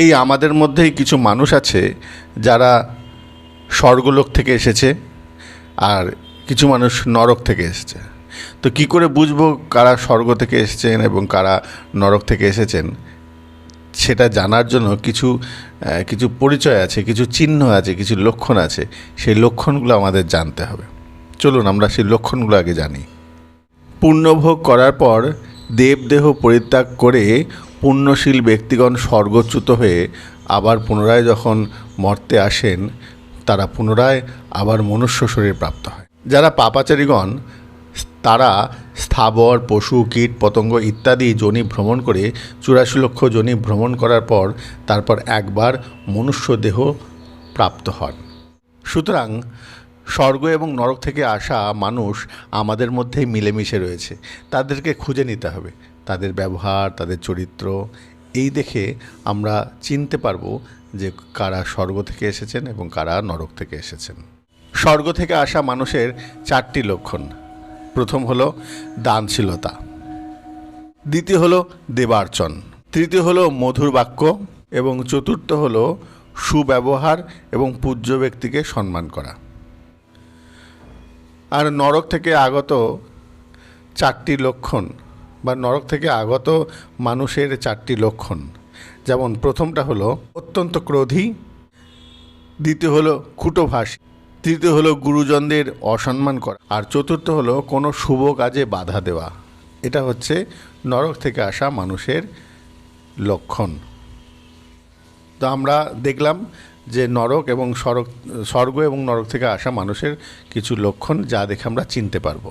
এই আমাদের মধ্যেই কিছু মানুষ আছে যারা স্বর্গলোক থেকে এসেছে আর কিছু মানুষ নরক থেকে এসেছে। তো কি করে বুঝব কারা স্বর্গ থেকে এসেছেন এবং কারা নরক থেকে এসেছেন? সেটা জানার জন্য কিছু কিছু পরিচয় আছে, কিছু চিহ্ন আছে, কিছু লক্ষণ আছে। সেই লক্ষণগুলো আমাদের জানতে হবে। চলুন আমরা সেই লক্ষণগুলো আগে জানি। পূর্ণভোগ করার পর দেবদেহ পরিত্যাগ করে পুণ্যশীল ব্যক্তিগণ স্বর্গচ্যুত হয়ে আবার পুনরায় যখন মর্তে আসেন, তারা পুনরায় আবার মনুষ্য শরীর প্রাপ্ত হয়। যারা পাপাচারীগণ, তারা স্থাবর, পশু, কীট, পতঙ্গ ইত্যাদি জনি ভ্রমণ করে চুরাশি লক্ষ জনি ভ্রমণ করার পর তারপর একবার মনুষ্য দেহ প্রাপ্ত হন। সুতরাং স্বর্গ এবং নরক থেকে আসা মানুষ আমাদের মধ্যেই মিলেমিশে রয়েছে। তাদেরকে খুঁজে নিতে হবে। তাদের ব্যবহার, তাদের চরিত্র, এই দেখে আমরা চিনতে পারব যে কারা স্বর্গ থেকে এসেছেন এবং কারা নরক থেকে এসেছেন। স্বর্গ থেকে আসা মানুষের চারটি লক্ষণ। প্রথম হলো দানশীলতা। দ্বিতীয় হলো দেবার্চন। তৃতীয় হলো মধুর বাক্য। এবং চতুর্থ হলো সুব্যবহার এবং পূজ্য ব্যক্তিকে সম্মান করা। আর নরক থেকে আগত চারটি লক্ষণ বা নরক থেকে আগত মানুষের চারটি লক্ষণ। যেমন প্রথমটা হলো অত্যন্ত ক্রোধী, দ্বিতীয় হলো খুটোভাষী তৃতীয় হলো গুরুজনদের অসম্মান করা, আর চতুর্থ হলো কোনো শুভ কাজে বাধা দেওয়া। এটা হচ্ছে নরক থেকে আসা মানুষের লক্ষণ। তো আমরা দেখলাম যে নরক এবং স্বর্গ স্বর্গ এবং নরক থেকে আসা মানুষের কিছু লক্ষণ যা দেখে আমরা চিনতে পারব।